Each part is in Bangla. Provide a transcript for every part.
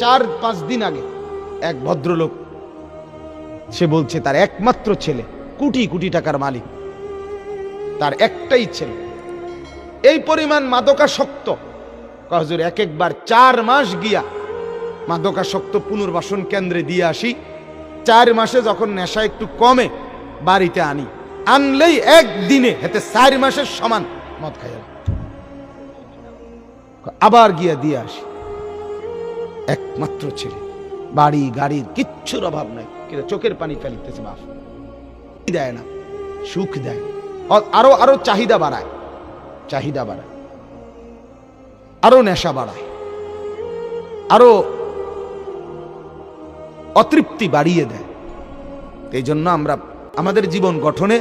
চার পাঁচ দিন আগে এক ভদ্রলোক, সে বলছে, তার একমাত্র ছেলে, কোটি কোটি টাকার মালিক। তার একটাই ছেলে। এই পরিমাণ মাদকাসক্ত। কহজুর এক একবার চার মাস গিয়া মাদকাসক্ত পুনর্বাসন কেন্দ্রে দিয়ে আসি। চার মাসে যখন নেশা একটু কমে, বাড়িতে আনি। আনলেই একদিনে হেতে চার মাসের সমান মদ খাইয়া আবার গিয়া দিয়ে আসি। একমাত্র ছেলে। বাড়ি, গাড়ির কিচ্ছুর অভাব নাই। কিন্তু চোখের পানি ফেলিতেছে বাপ দেয় না, সুখ দেয় আরও আরও চাহিদা বাড়ায়। চাহিদা বাড়ায়। আরও নেশা বাড়ায়। আরও অতৃপ্তি বাড়িয়ে দেয়। এই জন্য আমরা আমাদের জীবন গঠনে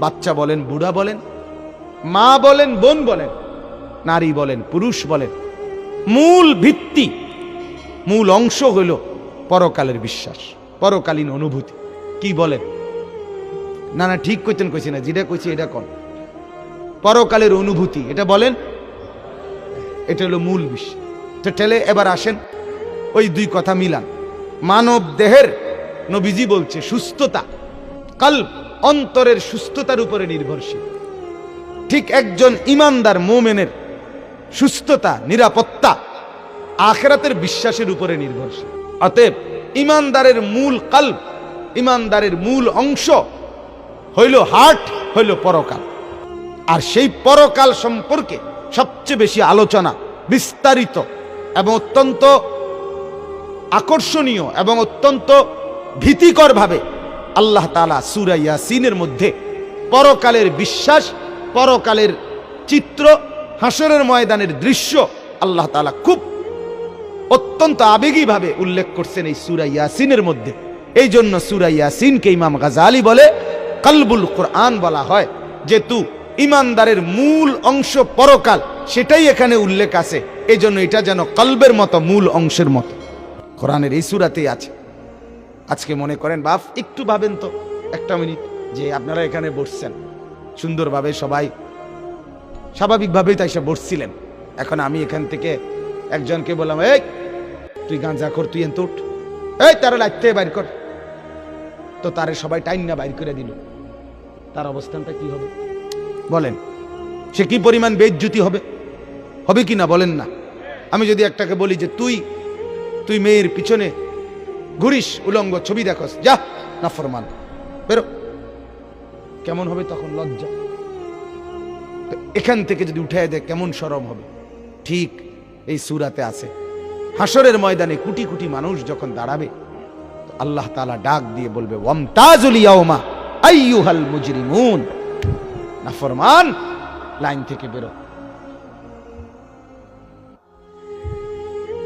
বাচ্চা বলেন, বুড়া বলেন, মা বলেন, বোন বলেন, নারী বলেন, পুরুষ বলেন, মূল ভিত্তি মূল অংশ হইল পরকালের বিশ্বাস, পরকালীন অনুভূতি। কি বলেন না না, ঠিক কইতেন কইছি না, যেটা কইছি এটা কন? পরকালের অনুভূতি, এটা বলেন? এটা হলো মূল বিষয়। তো ঠেলে এবার আসেন, ওই দুই কথা মিলান। মানব দেহের, নবীজি বলছে, সুস্থতা। কাল অন্তরের সুস্থতার উপরে নির্ভরশীল। ঠিক একজন ইমানদার মোমেনের সুস্থতা, নিরাপত্তা আখেরাতের বিশ্বাসের উপরে নির্ভরশীল। অতএব ইমানদারের মূল কাল ইমানদারের মূল অংশ হইল হার্ট হইল পরকাল। আর সেই পরকাল সম্পর্কে সবচেয়ে বেশি আলোচনা বিস্তারিত এবং অত্যন্ত আকর্ষণীয় এবং অত্যন্ত ভীতিকরভাবে আল্লাহ তালা সুরাইয়া সিনের মধ্যে পরকালের বিশ্বাস, পরকালের চিত্র হাসরের ময়দানের দৃশ্য আল্লাহ তালা খুব অত্যন্ত আবেগীভাবে উল্লেখ করছেন এই সুরা ইয়াসিনের মধ্যে। এই জন্য সুরা ইয়াসিনকে ইমাম গাজালি বলে কালবুল কোরআন বলা হয়। যেহেতু ইমানদারের মূল অংশ পরকাল, সেটাই এখানে উল্লেখ আছে। এই জন্য এটা যেন কলবের মতো, মূল অংশের মতো। কোরআনের এই সুরাতেই আছে। আজকে মনে করেন বাপ একটু ভাবেন তো, একটা মিনিট, যে আপনারা এখানে বসছেন। সুন্দরভাবে সবাই, স্বাভাবিকভাবেই তাই সে বসছিলেন। এখন আমি এখান থেকে একজনকে বললাম, এই তুই গাঁজা কর তুই এন উঠ। এই, তারা লাগতে বাইর কর। তো তারে সবাই টাইম না বাইর করে দিল। তার অবস্থানটা কি হবে? বলেন, সে কি পরিমাণ বেজ্জুতি হবে? হবে কি না, বলেন না। আমি যদি একটাকে বলি যে তুই তুই মেয়ের পিছনে ঘুরিস, উলঙ্গ ছবি দেখস, যা, না ফরমান। বেরো। কেমন হবে তখন লজ্জা? এখান থেকে যদি উঠে দেয় কেমন সরম হবে। ঠিক এই সুরাতে আছে। হাসরের ময়দানে কোটি কোটি মানুষ যখন দাঁড়াবে আল্লাহ তাআলা ডাক দিয়ে বলবে মুজরিমুন। নাফরমান, লাইন থেকে বেরো।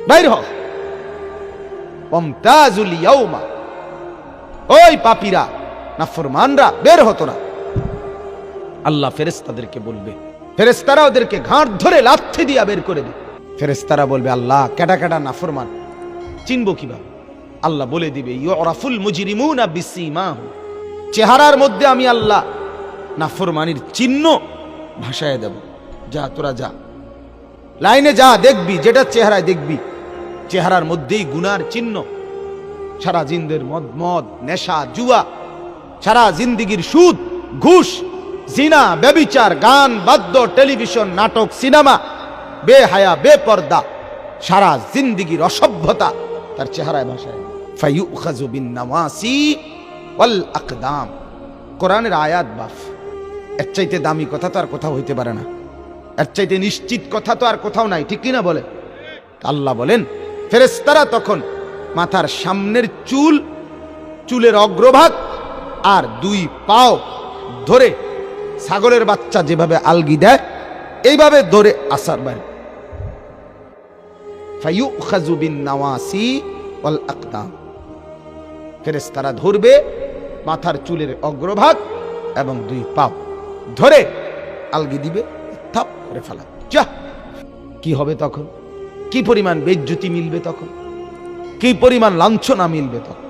বাইর হ ওয়ামতাজুল ওই পাপীরা, নাফরমানরা, বের হতো না আল্লাহ ফেরেস্তাদেরকে বলবে ফেরেস্তারা ওদেরকে ঘাট ধরে লাথি দিয়া বের করে দেবে ফেরেস্তারা বলবে, আল্লাহ কেটা কেটা নাফরমান। চিনবো কীভাবে? আল্লাহ বলে দিবে ইউরাফুল মুজরিমুনা বিসীমাহু চেহারার মধ্যে আমি আল্লাহ নাফরমানির চিহ্ন ভাসায় দেব। যা, তোরা যা। লাইনে যা, দেখবি, যেটা চেহারায় দেখবি। চেহারার মধ্যেই গুনার চিহ্ন। সারা জিন্দের মদ মদ, নেশা, জুয়া। সারা জিন্দিগির সুদ, ঘুষ, জিনা, ব্যবিচার, গান, বাদ্য, টেলিভিশন, নাটক, সিনেমা বেহায়া, বেপর্দা, সারা জিন্দিগির অসভ্যতা তার চেহারায় ভাষায় আকদাম কোরআনের আয়াত বাফ। এর চাইতে দামি কথা তো আর কোথাও হইতে পারে না। এর চাইতে নিশ্চিত কথা তো আর কোথাও নাই, ঠিক কিনা বলে আল্লাহ বলেন ফেরেস্তারা তখন মাথার সামনের চুল, চুলের অগ্রভাগ আর দুই পাও ধরে ছাগলের বাচ্চা যেভাবে আলগি দেয় এইভাবে ধরে আসার বাইরে ফেরেশতারা ধরবে মাথার চুলের অগ্রভাগ এবং দুই পাও ধরে আলগি দিবে, থাপ করে ফেলা যা কি হবে তখন? কি পরিমাণ বেজ্জুতি মিলবে তখন? কি পরিমাণ লাঞ্ছনা মিলবে তখন?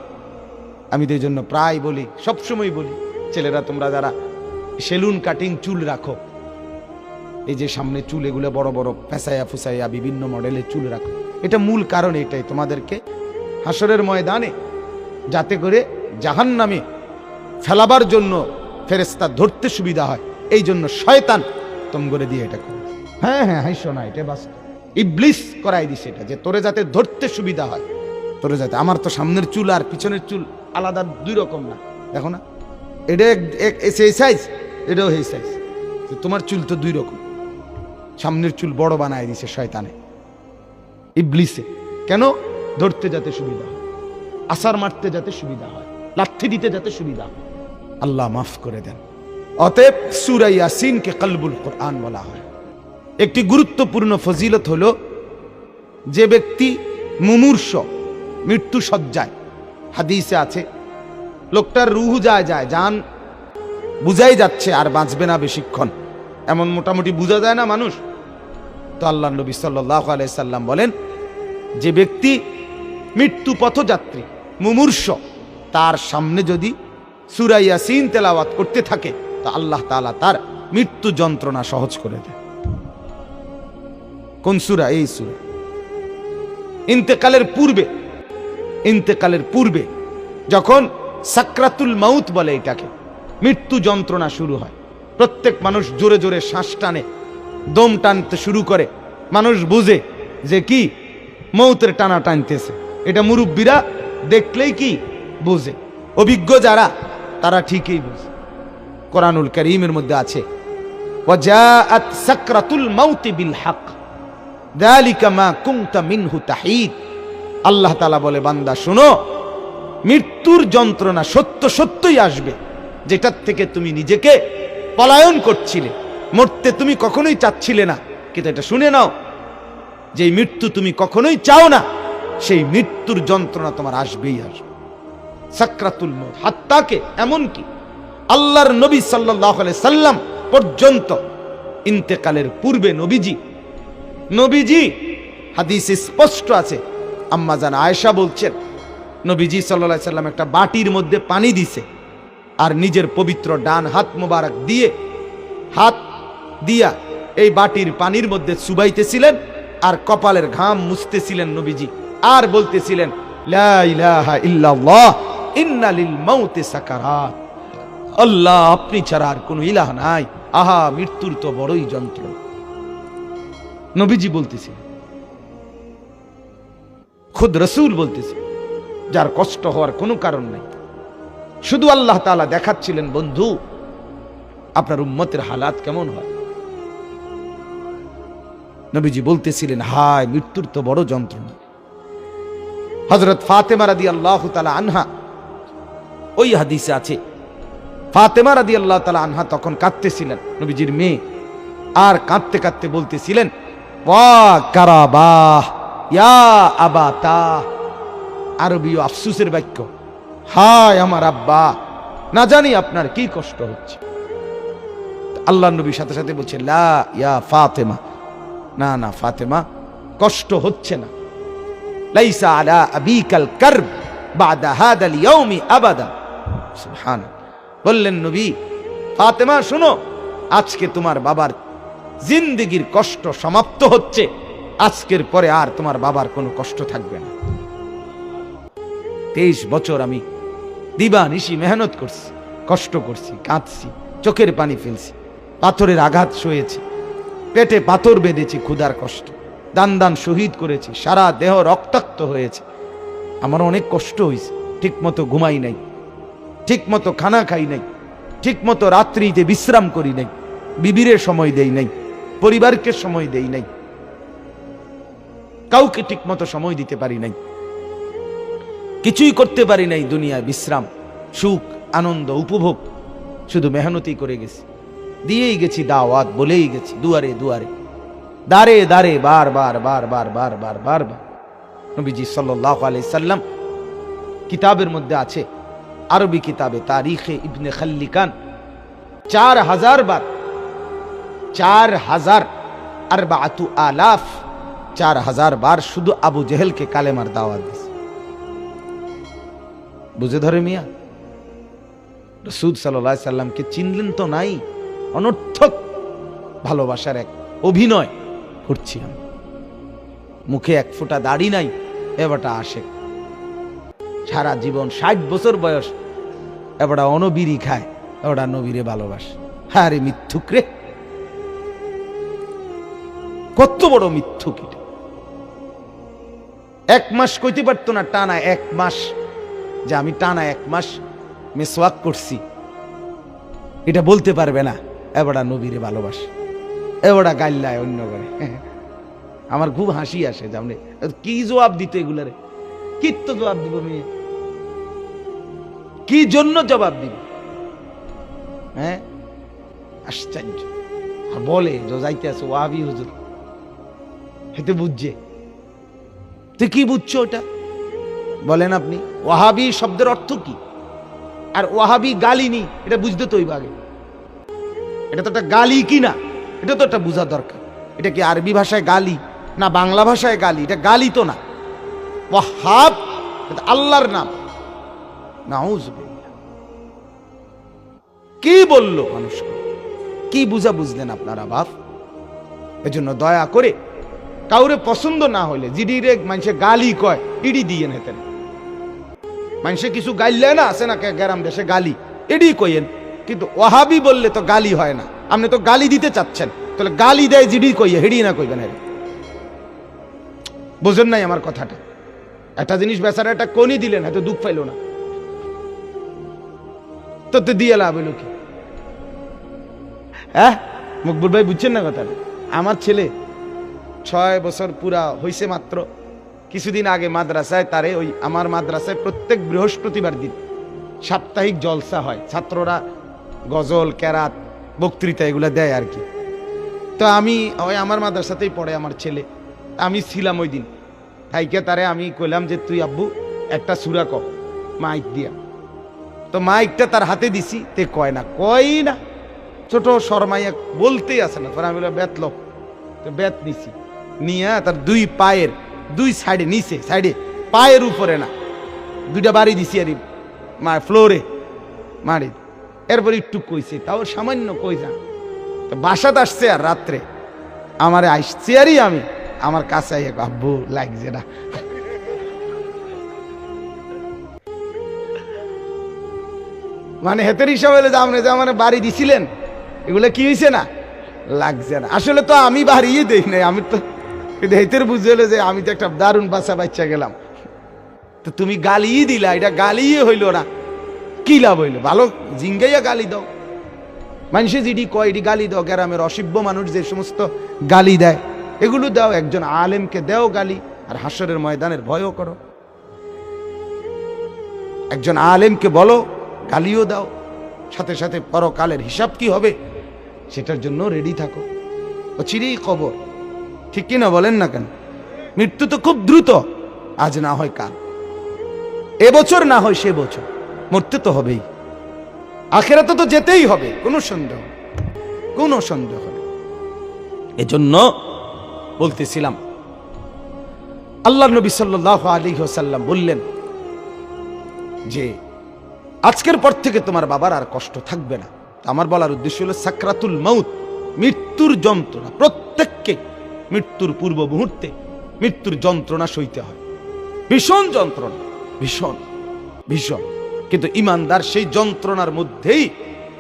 আমি তো জন্য প্রায় বলি, সবসময় বলি, ছেলেরা তোমরা যারা সেলুন কাটিং চুল রাখো এই যে সামনে চুল, এগুলো বড় বড় ফেসাইয়া ফুসাইয়া বিভিন্ন মডেলের চুল রাখো। এটা মূল কারণ এটাই তোমাদেরকে হাসরের ময়দানে যাতে করে জাহান নামে ফেলাবার জন্য ফেরেস্তা ধরতে সুবিধা হয়। এই জন্য শয়তান তম করে দিয়ে এটা করে। হ্যাঁ হ্যাঁ হাই শোনা, এটা বাস্তব। ইবলিস করাই দিছে এটা, যে তোরে যাতে ধরতে সুবিধা হয়। তোরে যাতে, আমার তো সামনের চুল আর পিছনের চুল আলাদা দুই রকম না। দেখো না, এটা এক- সেই সাইজ এটাও সেই সাইজ তোমার চুল তো দুই রকম। সামনের চুল বড় বানায় দিছে শয়তানে। ইবলিসে। কেন? ধরতে যাতে সুবিধা হয়। আসার মারতে যাতে সুবিধা হয়। লাঠি দিতে যাতে সুবিধা হয়। আল্লাহ মাফ করে দেন। অতএব সুরা ইয়াসিনকে কলবুল কোরআন বলা হয়। একটি গুরুত্বপূর্ণ ফজিলত হল, যে ব্যক্তি মুমূর্ষ, মৃত্যু সজ্জায় হাদিসে আছে, লোকটার রুহু যায় যায়, যান, বুঝাই যাচ্ছে আর বাঁচবে না বেশিক্ষণ। এমন মোটামুটি বোঝা যায় না মানুষ? তো আল্লাহ নবী সাল্লাহ সাল্লাম বলেন, যে ব্যক্তি মৃত্যু পথযাত্রী মুমূর্ষ, তার সামনে যদি সুরা ইয়াসিন তেলাওয়াত করতে থাকে, তো আল্লাহ তাআলা তার মৃত্যু যন্ত্রণা সহজ করে দেয়। কোন সুরা? এই সুরা। ইন্তেকালের পূর্বে ইন্তেকালের পূর্বে যখন সাকরাতুল মাউত বলে এটাকে, মৃত্যু যন্ত্রণা শুরু হয়। প্রত্যেক মানুষ জোরে জোরে শ্বাস টানে, দম টানতে শুরু করে। মানুষ বুঝে যে কি? মৌতের টানা টানতেছে। এটা মুরব্বীরা দেখলেই কি? বুঝে। অভিজ্ঞ যারা, তারা ঠিকই বুঝে। কোরআনুল করিমের মধ্যে আছে আল্লাহ তাআলা বলে, বান্দা, শোনো, মৃত্যুর যন্ত্রণা সত্য সত্যই আসবে, যেটার থেকে তুমি নিজেকে পলায়ন করছিলে। মরতে তুমি কখনোই চাচ্ছিলে না। কিন্তু এটা শুনে নাও যে মৃত্যু তুমি কখনোই চাও না, সেই মৃত্যুর যন্ত্রণা তোমার আসবেই আসবে। সাকরাতুল হাত্তাকে এমনকি আল্লাহর নবী সাল্লাহ সাল্লাম পর্যন্ত ইন্তেকালের পূর্বে নবীজি নবীজি, হাদিসে স্পষ্ট আছে, আম্মা জান আয়েশা বলছেন, নবীজি সাল্লাহ সাল্লাম একটা বাটির মধ্যে পানি দিছে। আর নিজের পবিত্র ডান হাত মোবারক দিয়ে হাত দিয়া এই বাটির পানির মধ্যে চুবাইতেছিলেন আর কপালের ঘাম মুছতেছিলেন নবীজি। আর বলতেছিলেন আল্লাহ, আপনি ছাড়া আর কোনো ইলাহ নাই। আহা, মৃত্যুর তো বড়ই যন্ত্র। নবীজি বলতেছে খুদ রসুল বলতেছে, যার কষ্ট হওয়ার কোনো কারণ নাই। শুধু আল্লাহ তালা দেখাচ্ছিলেন, বন্ধু। আপনার উম্মতের হালাত কেমন হয়? নবীজি বলতেছিলেন, হায়, মৃত্যুর তো বড় যন্ত্রণা। হজরত ফাতেমা রাদি আল্লাহ তালা আনহা, ওই হাদিসে আছে, ফাতেমা রাদি আল্লাহ তালা আনহা তখন কাঁদতেছিলেন, নবীজির মেয়ে, আর কাঁদতে কাঁদতে বলতেছিলেন কারাবাহ, ইয়া আরবীয় আফসুসের বাক্য হায় আমার আব্বা। না জানি আপনার কি কষ্ট হচ্ছে। আল্লাহ নবীর সাথে সাথে বলছে, লা ইয়া ফাতেমা। না না, ফাতেমা, কষ্ট হচ্ছে না। লাইসা আলা আবিকাল কারব বাদা হাদাল ইয়াউমি আবাদা। সুবহান বললেন, নবী, ফাতেমা, শুনো, আজকে তোমার বাবার জিন্দেগির কষ্ট সমাপ্ত হচ্ছে। আজকের পরে আর তোমার বাবার কোনো কষ্ট থাকবে না। তেইশ বছর আমি দিবা নিশি মেহনত করছি, কষ্ট করছি, কাঁদছি, চোখের পানি ফেলছি, পাথরের আঘাত সয়েছি, পেটে পাথর বেঁধেছি ক্ষুধার কষ্ট, দান দান শহীদ করেছি, সারা দেহ রক্তাক্ত হয়েছে। আমার অনেক কষ্ট হয়েছে ঠিক মতো ঘুমাই নাই ঠিক মতো খানা খাই নাই ঠিক মতো রাত্রিতে বিশ্রাম করি নাই, বিবিরে সময় দেই নাই, পরিবারকে সময় দেই নাই, কাউকে ঠিক মতো সময় দিতে পারি নাই। কিছুই করতে পারি নাই দুনিয়ায় বিশ্রাম, সুখ, আনন্দ, উপভোগ। শুধু মেহনতি করে গেছি। দিয়েই গেছি দাওয়াত, বলেই গেছি দুয়ারে দুয়ারে। দাঁড়ে দাঁড়ে বার বার বার বার বার বার বার বার। নবীজি সাল্লাহ সাল্লাম কিতাবের মধ্যে আছে। আরবি কিতাবে তারিখে ইবনে খাল্লিকান চার হাজার বার, চার হাজার আর বাতু আলাফ, চার হাজার বার শুধু আবু জেহেলকে কালেমার দাওয়াত দিছে বুঝে ধরে মিয়া। রসুদ সাল্লাহ সাল্লামকে চিনলেন তো নাই, অনর্থক ভালোবাসার এক অভিনয় করছি আমি। মুখে এক ফোঁটা দাড়ি নাই, এবারটা আসে। সারা জীবন ষাট বছর বয়স, এবারটা অনবিরি খায়, এবারটা নবীরে ভালোবাস। হ্যাঁ রে মিথ্যুক রে। কত বড় মিথ্যুক এটা। এক মাস কইতে পারতো না টানা এক মাস যে আমি টানা এক মাস মেসওয়াক করছি। এটা বলতে পারবে না। এবারটা নবীরে ভালোবাস। এবারটা গাইল্লায় অন্য করে। আমার খুব হাসি আসে, জামনে। কি জবাব দিত এগুলারে? কি তো জবাব দিব মেয়ে? কি জন্য জবাব দিব? হ্যাঁ? আশ্চর্য। আর বলে যাইতে আছে ওয়াবি হুজুর। হেতে বুঝছে। তুই কি বুঝছ ওটা? বলেন আপনি, ওয়াহাবি শব্দের অর্থ কি? আর ওয়াহাবি গালিনি এটা বুঝতে তো আগে। এটা তো একটা গালি কি না? এটা তো একটা বোঝা দরকার। এটা কি আরবি ভাষায় গালি, না বাংলা ভাষায় গালি? এটা গালি তো না। ওয়াহাব, এটা আল্লাহর নাম। নাউজুবিল্লাহ কি বলল মানুষকে? কি বুঝা বুঝলেন আপনারা, বাপ? এজন্য দয়া করে কাউরে পছন্দ না হইলে, জিডিরে মানুষে গালি কয়, ইডি দিয়ে নেতেন। মানুষে কিছু গাইলে না আছে না কে- গ্রাম দেশে গালি। এডি কইেন কিন্তু ওহাবি বললে তো গালি হয় না। আপনি তো গালি দিতে চাচ্ছেন। তাহলে গালি দেয় জিডি কইয়ে হেডি না কইবেন হেরে বুঝেন নাই আমার কথাটা। একটা জিনিস বেচারা একটা কোনি দিলেন হয়তো দুঃখ পাইল না। তো তো দিয়ে লাভ হইল কি? হ্যাঁ? মকবুল ভাই বুঝছেন না কথাটা? আমার ছেলে ছয় বছর পুরা হইছে মাত্র। কিছুদিন আগে মাদ্রাসায় তারে ওই আমার মাদ্রাসায় প্রত্যেক বৃহস্পতিবার দিন সাপ্তাহিক জলসা হয়। ছাত্ররা গজল, ক্যারাত, বক্তৃতা এগুলো দেয় আর কি। তো আমি ওই আমার মাদ্রাসাতেই পড়ে আমার ছেলে। আমি ছিলাম ওই দিন। থাইকে তারে আমি কইলাম যে, তুই আব্বু, একটা সুরা ক মাইক দিয়া। তো মাইকটা তার হাতে দিছি, তে কয় না কয় না। ছোট শর্মাইয়া বলতেই আসে না। পরে আমি বললাম, বেত লো। তো বেত নিছি। নিয়ে তার দুই পায়ের দুই সাইডে, নিচে, সাইডে, পায়ের উপরে না। দুইটা বাড়ি দিছি আর মা ফ্লোরে মারি এরপর একটু কইছে, তাও সামান্য কই যা তো বাসাত আসছে আর রাত্রে। আমারে আসছে আরই আমি। আমার কাছে আব্বু, লাগছে না। মানে হেতের হিসাব হলে যে যে আমার বাড়ি দিছিলেন, এগুলো কি হয়েছে না? লাগছে না। আসলে তো আমি বাড়িয়ে দেই নাই, আমি তো কিন্তু হেতের বুঝে হলো যে আমি তো একটা দারুণ বাসা বাচ্চা গেলাম। তো তুমি গালিই দিলা, এটা গালিই হইল না। কি লাভ হইল? ভালো, জিঙ্গাইয়া গালি দাও। মানুষে যেটি কয়, এটি গালি দাও। গ্রামের অসভ্য মানুষ যে সমস্ত গালি দেয়, এগুলো দাও। একজন আলেমকে দেও গালি, আর হাসরের ময়দানের ভয়ও করো। একজন আলেমকে বলো, গালিও দাও। সাথে সাথে পরকালের হিসাব কি হবে? সেটার জন্য রেডি থাকো। ও চিরেই কবর। ঠিক কিনা বলেন না কেন? মৃত্যু তো খুব দ্রুত। আজ না হয় কাল। এবছর না হয় সে বছর। মরতে তো হবেই। আখেরাতে তো যেতেই হবে। কোনো সন্দেহ কোনো সন্দেহ এজন্য বলতেছিলাম, আল্লাহ নবী সাল্লাহ আলী সাল্লাম বললেন যে, আজকের পর থেকে তোমার বাবার আর কষ্ট থাকবে না। আমার বলার উদ্দেশ্য হলো সাকরাতুল মৌত মৃত্যুর যন্ত্রণা। প্রত্যেককে মৃত্যুর পূর্ব মুহূর্তে মৃত্যুর যন্ত্রণা সইতে হয়। ভীষণ যন্ত্রণা, ভীষণ ভীষণ। কিন্তু ইমানদার সেই যন্ত্রণার মধ্যেই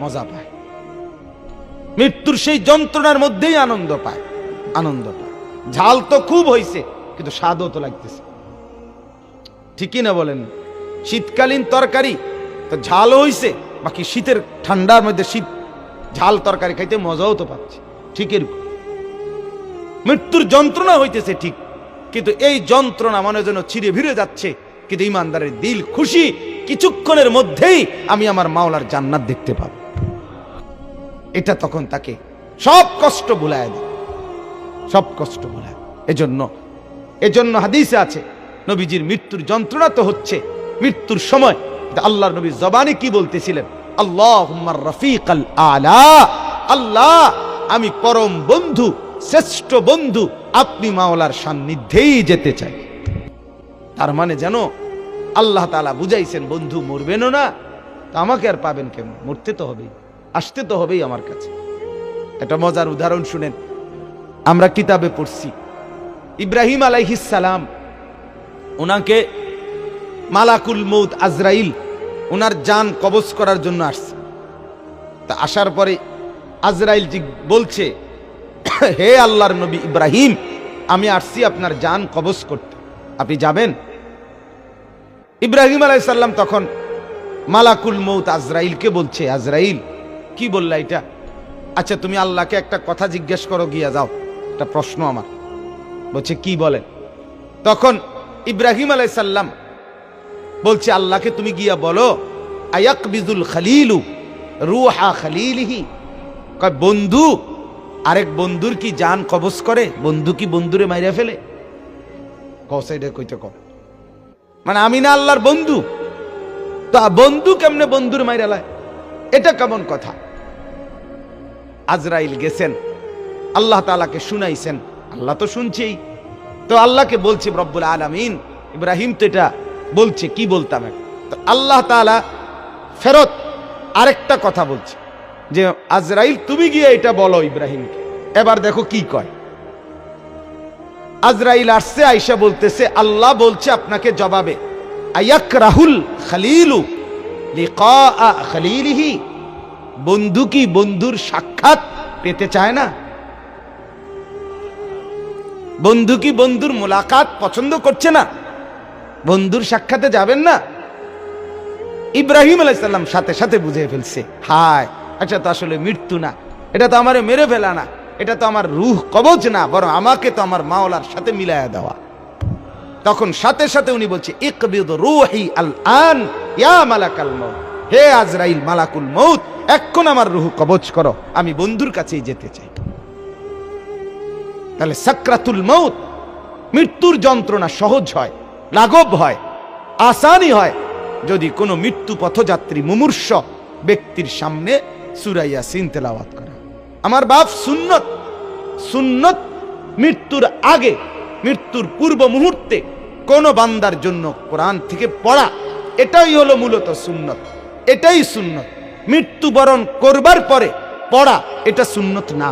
মজা পায়। মৃত্যুর সেই যন্ত্রণার মধ্যেই আনন্দ পায় আনন্দ পায়। ঝাল তো খুব হয়েছে কিন্তু স্বাদও তো লাগতেছে। ঠিকই না বলেন, শীতকালীন তরকারি তো ঝালও হইছে, বাকি শীতের ঠান্ডার মধ্যে শীত, ঝাল তরকারি খাইতে মজাও তো পাচ্ছে। ঠিক এরকম। মৃত্যুর যন্ত্রণা হইতেছে ঠিক। কিন্তু এই যন্ত্রণা মনে যেন ছিঁড়ে ভিড়ে যাচ্ছে। কিন্তু ইমানদারের দিল খুশি, কিছুক্ষণের মধ্যেই আমি আমার মাওলার জান্নাত দেখতে পাব। এটা তখন তাকে সব কষ্ট ভুলায় দেয়। সব কষ্ট ভুলায় এজন্য এজন্য হাদিসে আছে, নবীজির মৃত্যুর যন্ত্রণা তো হচ্ছে। মৃত্যুর সময় আল্লাহর নবী জবানে কি বলতেছিলেন? আল্লাহ রফিক আল আলা। আল্লাহ, আমি পরম বন্ধু। শ্রেষ্ঠ বন্ধু আপনি মাওলার সান্নিধ্যেই যেতে চাই। তার মানে যেন আল্লাহ তালা বুঝাইছেন, বন্ধু মরবেনও না, তা আমাকে আর পাবেন কেমন? মরতে তো হবেই, আসতে তো হবেই আমার কাছে। একটা মজার উদাহরণ শুনেন, আমরা কিতাবে পড়ছি, ইব্রাহিম আলাইহিসালাম ওনাকে মালাকুল মৌত আজরাইল ওনার যান কবজ করার জন্য আসছে। তা আসার পরে আজরাইল বলছে হে আল্লাহর নবী ইব্রাহিম, আমি আসছি আপনার যান কবজ করতে। আপনি যাবেন? ইব্রাহিম আলাইসাল্লাম তখন মালাকুল মৌত আজরাইলকে বলছে, আজরাইল, কি বললা এটা? আচ্ছা তুমি আল্লাহকে একটা কথা জিজ্ঞেস করো, গিয়া যাও। একটা প্রশ্ন আমার। বলছে, কি বলে? তখন ইব্রাহিম আলাইসাল্লাম বলছে, আল্লাহকে তুমি গিয়া বলো আয়াক বিজুল খালিলু রুহা খালিলহি? কয়, বন্ধু আরেক বন্ধুর কি জান কবজ করে? বন্ধু কি বন্ধুরে মাইরা ফেলে? কসাইডে কইতে কম মানে আমি না আল্লাহর বন্ধু। তা বন্ধু কেমনে বন্ধুর মাইরা লায়? এটা কেমন কথা? আজরাইল গেছেন। আল্লাহ তালাকে শুনাইছেন। আল্লাহ তো শুনছেই। তো আল্লাহকে বলছে, রব্বুল আলামিন। ইব্রাহিম তো এটা বলছে, কি বলতাম তো আল্লাহ তাআলা ফেরত আরেকটা কথা বলছে। যে, আজরাইল, তুমি গিয়ে এটা বলো ইব্রাহিমকে। এবার দেখো কি কয়। আজরাইল আসছে, আইসা বলতেছে, আল্লাহ বলছে আপনাকে জবাবে আয়াক রাহুল খালিলু খালিলিহি। বন্ধু কি বন্ধুর সাক্ষাৎ পেতে চায় না? বন্ধু কি বন্ধুর মোলাকাত পছন্দ করছে না? বন্ধুর সাক্ষাতে যাবেন না? ইব্রাহিম আলাইসাল্লাম সাথে সাথে বুঝে ফেলছে, হায় আচ্ছা তো আসলে মৃত্যু না, এটা তো আমারে মেরে ফেলা না। এটা তো আমার রুহ কবজ না, বরং আমাকে তো আমার মাওলার সাথে মিলায়া দেওয়া। তখন সাথে সাথে উনি বলছে, ইকবিদ রুহি আল আন ইয়া মালাকাল মউত। হে আজরাইল মালাকুল মউত, এখন আমার রুহ কবজ করো, আমি বন্ধুর কাছেই যেতে চাই। তাহলে সাকরাতুল মউত, মৃত্যুর যন্ত্রণা সহজ হয়, লাঘব হয়, আসানি হয়, যদি কোনো মৃত্যু পথযাত্রী মুমূর্ষ ব্যক্তির সামনে সুরাইয়া সিন তেলাওয়াত করা। আমার বাপ সুন্নত। সুন্নত মৃত্যুর আগে, মৃত্যুর পূর্ব মুহূর্তে কোন বান্দার জন্য কোরআন থেকে পড়া, এটাই হলো মূলত সুন্নত। এটাই সুন্নত। মৃত্যুবরণ করবার পরে পড়া, এটা সুন্নত না।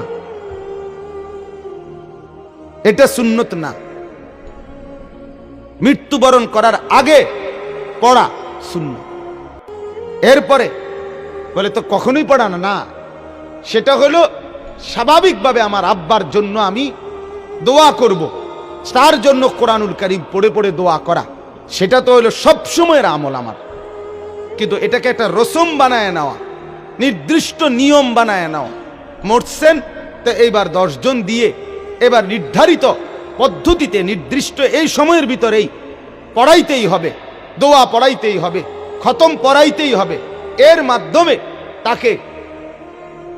এটা সুন্নত না। মৃত্যুবরণ করার আগে পড়া শূন্য এরপরে বলে, তো কখনোই পড়ানো না। সেটা হলো স্বাভাবিকভাবে আমার আব্বার জন্য আমি দোয়া করব। তার জন্য কোরআনুল কারিম পড়ে পড়ে দোয়া করা। সেটা তো হলো সবসময়ের আমল আমার। কিন্তু এটাকে একটা রসম বানায় নেওয়া, নির্দিষ্ট নিয়ম বানায় নেওয়া। মরছেন, তো এইবার দশজন দিয়ে এবার নির্ধারিত পদ্ধতিতে, নির্দিষ্ট এই সময়ের ভিতরেই পড়াইতেই হবে, দোয়া পড়াইতেই হবে, খতম পড়াইতেই হবে। এর মাধ্যমে তাকে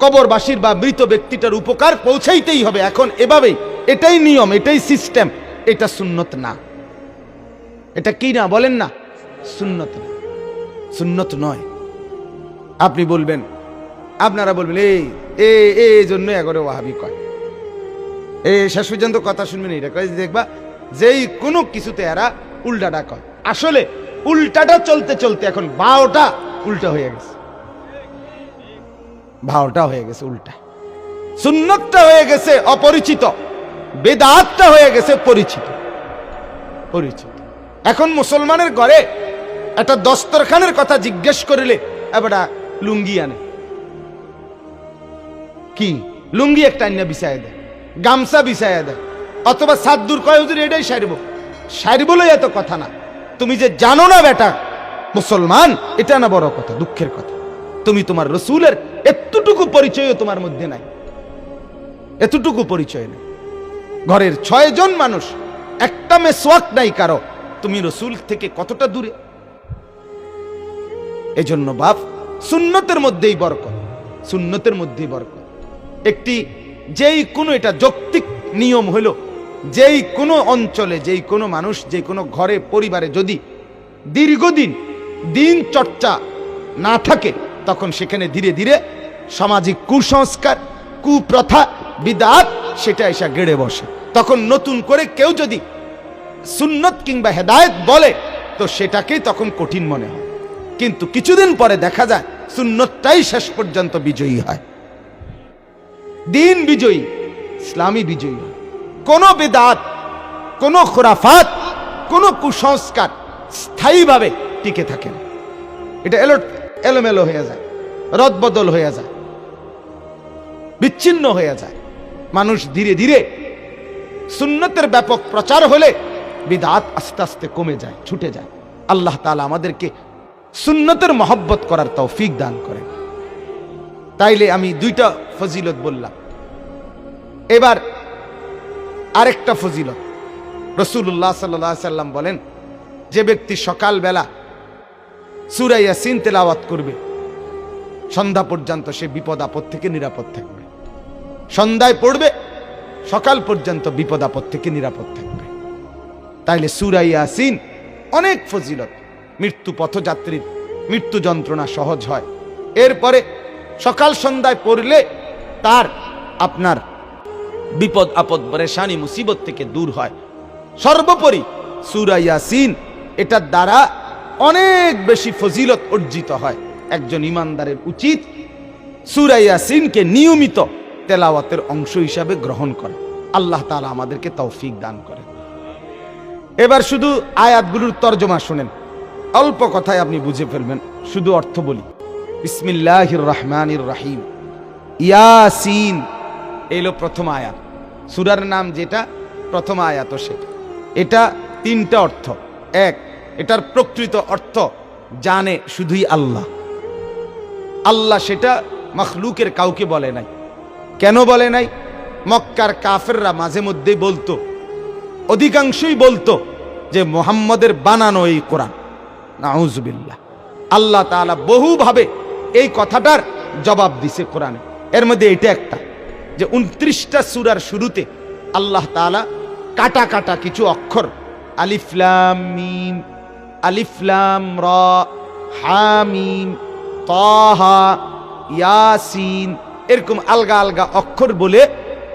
কবরবাসীর বা মৃত ব্যক্তিটার উপকার পৌঁছাইতেই হবে। এখন এভাবেই, এটাই নিয়ম, এটাই সিস্টেম, এটা সুন্নত না। এটা কি না, বলেন না? সুন্নত না। সুন্নত নয়। আপনি বলবেন, আপনারা বলবেন, এই, এ এ, এই জন্য এগরে ওয়াহাবি কয়। এই শেষ পর্যন্ত কথা শুনবেন এটা কয়, দেখবা, যেই কোনো কিছুতে এরা উল্টাটা কয়। আসলে উল্টাটা চলতে চলতে এখন বাওটা উল্টা হয়ে গেছে। ভাওটা হয়ে গেছে, উল্টা। সুন্নতটা হয়ে গেছে অপরিচিত, বেদাতটা হয়ে গেছে পরিচিত। পরিচিত। এখন মুসলমানের ঘরে একটা দস্তরখানের কথা জিজ্ঞেস করিলে এবারটা লুঙ্গি আনে। কি? লুঙ্গি একটা আন্না বিছায় দেয়, গামছা বিছায় দেয়, অথবা সাদ্দুর কয়, হুজুর, এটাই সারিব। সারিব এত কথা না। তুমি যে জানো না বেটা, মুসলমান, এটা না বড় কথা, দুঃখের কথা। তুমি তোমার রসুলের এতটুকু পরিচয়ও তোমার মধ্যে নাই। এতটুকু পরিচয় নেই। ঘরের ছয় জন মানুষ, একটা মেসওয়াক নাই কারও। তুমি রসুল থেকে কতটা দূরে? এজন্য বাপ, সুন্নতের মধ্যেই বরকত, সুন্নতের মধ্যেই বরকত। একটি যেই কোনো এটা যৌক্তিক নিয়ম হলো, যেই কোনো অঞ্চলে, যেই কোনো মানুষ, যে কোনো ঘরে, পরিবারে যদি দীর্ঘদিন দিন চর্চা না থাকে তখন সেখানে ধীরে ধীরে সামাজিক কুসংস্কার, কুপ্রথা, বিদাত, সেটা এসে গেড়ে বসে। তখন নতুন করে কেউ যদি সুন্নত কিংবা হেদায়েত বলে, তো সেটাকেই তখন কঠিন মনে হয়। কিন্তু কিছুদিন পরে দেখা যায়, সুন্নতটাই শেষ পর্যন্ত বিজয়ী হয়। দিন বিজয়ী ইসলামী বিজয়ী হয়। কোনো বেদাত, কোনো খোরাফাত, কোনো কুসংস্কার স্থায়ীভাবে টিকে থাকে না। এটা এলো এলোমেলো হয়ে যায় রদবদল হয়ে যায়, বিচ্ছিন্ন হয়ে যায়। মানুষ ধীরে ধীরে সুন্নতের ব্যাপক প্রচার হলে বিদাত আস্তে আস্তে কমে যায়, ছুটে যায়। আল্লাহ তাআলা আমাদেরকে সুন্নতের মহব্বত করার তৌফিক দান করেন। তাইলে আমি দুইটা ফজিলত বললাম। এবার আরেকটা ফজিলত। রসুল্লাহ সাল্লাহ সাল্লাম বলেন, যে ব্যক্তি সকালবেলা সুরাইয়া সিন তেলাওয়াত করবে। সন্ধ্যা পর্যন্ত সে বিপদ আপদ থেকে নিরাপদ থাকবে। সন্ধ্যায় পড়বে, সকাল পর্যন্ত বিপদ আপদ থেকে নিরাপদ থাকবে। তাইলে সুরাইয়া সিন অনেক ফজিলত। মৃত্যু পথযাত্রীর মৃত্যু যন্ত্রণা সহজ হয়। এরপরে সকাল সন্ধ্যায় পড়লে তার আপনার বিপদ আপদ, পরেশানি, মুসিবত থেকে দূর হয়। সর্বোপরি সুরা ইয়াসিন এটার দ্বারা অনেক বেশি ফজিলত অর্জিত হয়। একজন ইমানদারের উচিত সুরা ইয়াসিনকে নিয়মিত তেলাওয়াতের অংশ হিসাবে গ্রহণ করে। আল্লাহ তাআলা আমাদেরকে তৌফিক দান করে এবার শুধু আয়াতগুলোর তর্জমা শুনেন। অল্প কথায় আপনি বুঝে ফেলবেন। শুধু অর্থ বলি। বিসমিল্লাহির রহমানির রাহিম। ইয়াসিন এলো প্রথম আয়াত। সুরার নাম যেটা, প্রথম আয়াত সেটা। এটা তিনটা অর্থ। এক এটার প্রকৃত অর্থ জানে শুধুই আল্লাহ। আল্লাহ সেটা মখলুকের কাউকে বলে নাই। কেন বলে নাই? মক্কার কাফেররা মাঝে মধ্যে বলতো, অধিকাংশই বলতো যে মোহাম্মদের বানানো এই কোরআন। নাউজুবিল্লাহ। আল্লাহ তাআলা বহুভাবে এই কথাটার জবাব দিছে কোরআনে। এর মধ্যে এটা একটা, যে উনত্রিশটা সুরার শুরুতে আল্লাহ তাআলা কাটা কাটা কিছু অক্ষর আলিফলাম মিম আলিফলাম র, হামিম, তাহা, ইয়াসিন, এরকম আলগা আলগা অক্ষর বলে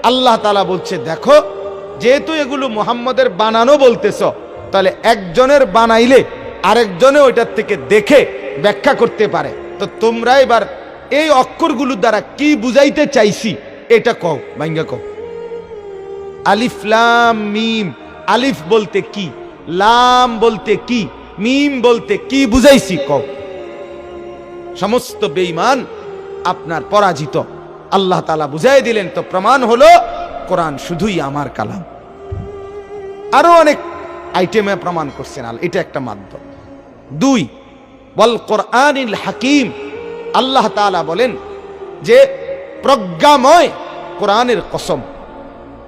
আল্লাহ তালা বলছে, দেখো, যেহেতু এগুলো মোহাম্মদের বানানো বলতেছ, তাহলে একজনের বানাইলে আরেকজনে ওইটার থেকে দেখে ব্যাখ্যা করতে পারে। তো তোমরা এবার এই অক্ষরগুলোর দ্বারা কি বুঝাইতে চাইছি, এটা কও, ভাঙ্গা কও। আলিফ লাম, মিম, আলিফ বলতে কি, লাম বলতে কি মিম বলতে কি বুঝাইছি কও? সমস্ত বেঈমান আপনার পরাজিত। আল্লাহ তালা বুঝাই দিলেন, তো প্রমাণ হলো, কোরআন শুধুই আমার কালাম। আরও অনেক আইটেমে প্রমাণ করছেন আল এটা একটা মাধ্যম। দুই বল কোরআনিল হাকিম। আল্লাহ তাআলা বলেন যে, প্রজ্ঞাময় কোরআনের কসম।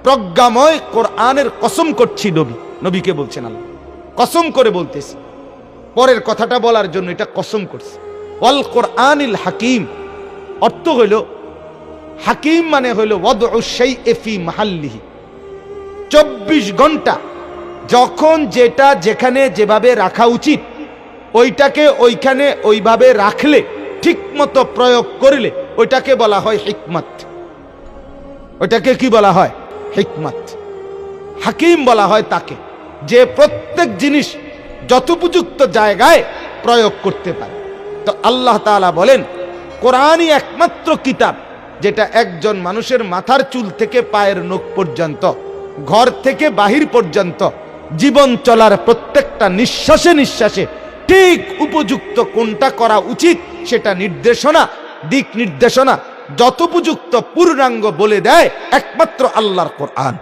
প্রজ্ঞাময় কোরআনের কসম করছি নবী। নবীকে বলছেন আল্লাহ। কসম করে বলতেছি। পরের কথাটা বলার জন্য এটা কসম করছে। ওয়াল কোরআনিল হাকিম। অর্থ হইল, হাকিম মানে হইল ওয়াদ এফি মাহাল্লিহি। চব্বিশ ঘণ্টা যখন যেটা যেখানে যেভাবে রাখা উচিত, ওইটাকে ওইখানে ওইভাবে রাখলে ঠিক মতো প্রয়োগ করলে, ওইটাকে বলা হয় হিকমত। ওইটাকে কি বলা হয়? হিকমত। হাকিম বলা হয় তাকে। যে প্রত্যেক জিনিস যথোপযুক্ত জায়গায় প্রয়োগ করতে পারে। তো আল্লাহ তাআলা বলেন, কোরআনই একমাত্র কিতাব যেটা একজন মানুষের মাথার চুল থেকে পায়ের নখ পর্যন্ত, ঘর থেকে বাহির পর্যন্ত, জীবন চলার প্রত্যেকটা নিঃশ্বাসে নিঃশ্বাসে ঠিক উপযুক্ত কোনটা করা উচিত সেটা নির্দেশনা, দিক নির্দেশনা, যথোপযুক্ত পূর্ণাঙ্গ বলে দেয় একমাত্র আল্লাহর কোরআন।